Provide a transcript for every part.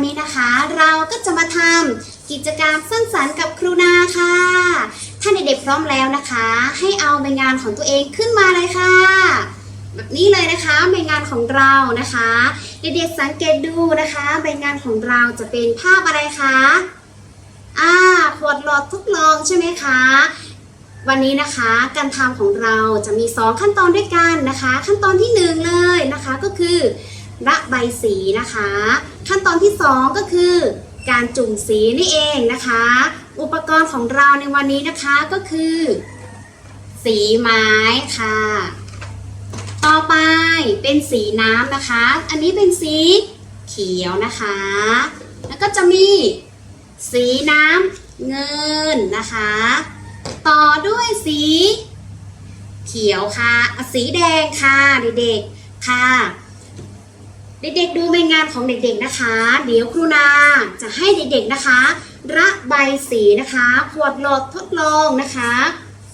ันนี้นะคะ เราก็จะมาทำกิจกรรมสร้างสรรค์กับครูนาค่ะ ถ้าเด็กๆพร้อมแล้วนะคะ ให้เอาใบงานของตัวเองขึ้นมาเลยค่ะ แบบนี้เลยนะคะใบงานของเรานะคะ เด็กๆสังเกตดูนะคะใบงานของเราจะเป็นภาพอะไรคะอ่าขวดหลอดทดลองใช่ไหมคะวันนี้นะคะการทำของเราจะมี 2 ขั้นตอนด้วยกันนะคะ ขั้นตอนที่ 1 เลยนะคะก็คือ ระใบสีนะคะ ขั้นตอนที่ 2 ก็คือ การจุ่มสีนี่เองนะคะ อุปกรณ์ของเราในวันนี้นะคะก็คือ สีไม้ค่ะ ต่อไปเป็นสีน้ำนะคะ อันนี้เป็นสีเขียวนะคะ แล้วก็จะมีสีน้ำเงินนะคะ ต่อด้วยสีเขียวค่ะ สีแดงค่ะเด็กๆค่ะ เด็กๆดูใบงานของเด็กๆนะคะ เดี๋ยวครูนาจะให้เด็กๆนะคะ ระบายสีนะคะขวดหลอดทดลองนะคะ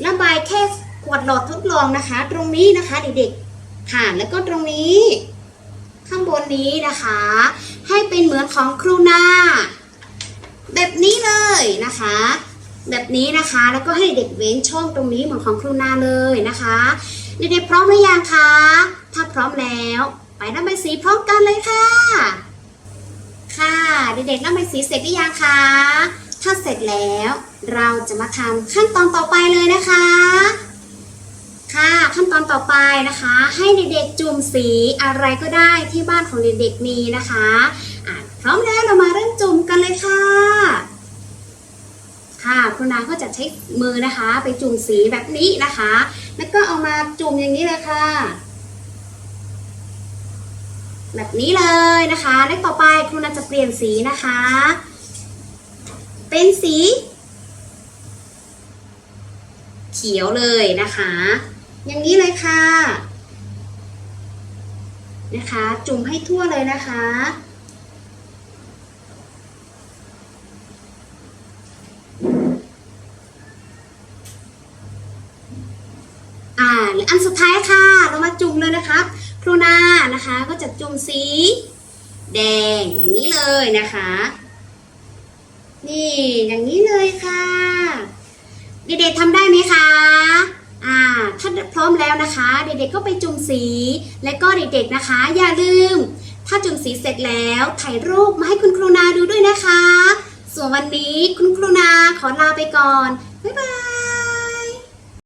ระบายแค่ขวดหลอดทดลองนะคะ ตรงนี้นะคะเด็กๆค่ะแล้วก็ตรงนี้ ข้างบนนี้นะคะ ให้เป็นเหมือนของครูนาแบบนี้เลยนะคะ แบบนี้นะคะแล้วก็ให้เด็กเว้นช่องตรงนี้เหมือนของครูนาเลยนะคะเด็กๆพร้อมหรือยังคะถ้าพร้อมแล้ว ไประบายสีพร้อมกันเลยค่ะ ค่ะเด็กๆระบายสีเสร็จหรือยังคะถ้าเสร็จแล้วเราจะมาทำขั้นตอนต่อไปเลยนะคะ ค่ะขั้นตอนต่อไปนะคะ ให้เด็กๆจุ่มสีอะไรก็ได้ที่บ้านของเด็กๆมีนะคะะพร้อมแล้วเรามาเริ่มจุ่มกันเลยค่ะ ค่ะคุณนาก็จะใช้มือนะคะ ไปจุ่มสีแบบนี้นะคะ แล้วก็เอามาจุ่มอย่างนี้เลยค่ะ แบบนี้เลยนะคะและต่อไปครูนาจะเปลี่ยนสีนะคะ เป็นสี เขียวเลยนะคะ อย่างนี้เลยค่ะ นะคะ จุ่มให้ทั่วเลยนะคะ อ่าและอันสุดท้ายค่ะ เรามาจุ่มเลยนะครับ ครูนานะคะก็จะจุ่มสี แดงอย่างนี้เลยนะคะ นี่อย่างนี้เลยค่ะ เด็กๆทำได้ไหมคะอ่าถ้าพร้อมแล้วนะคะ เด็กๆก็ไปจุ่มสี และก็เด็กๆนะคะ อย่าลืม ถ้าจุ่มสีเสร็จแล้วถ่ายรูปมาให้คุณครูนาดูด้วยนะคะ ส่วนวันนี้คุณครูนาขอลาไปก่อนบ๊ายบาย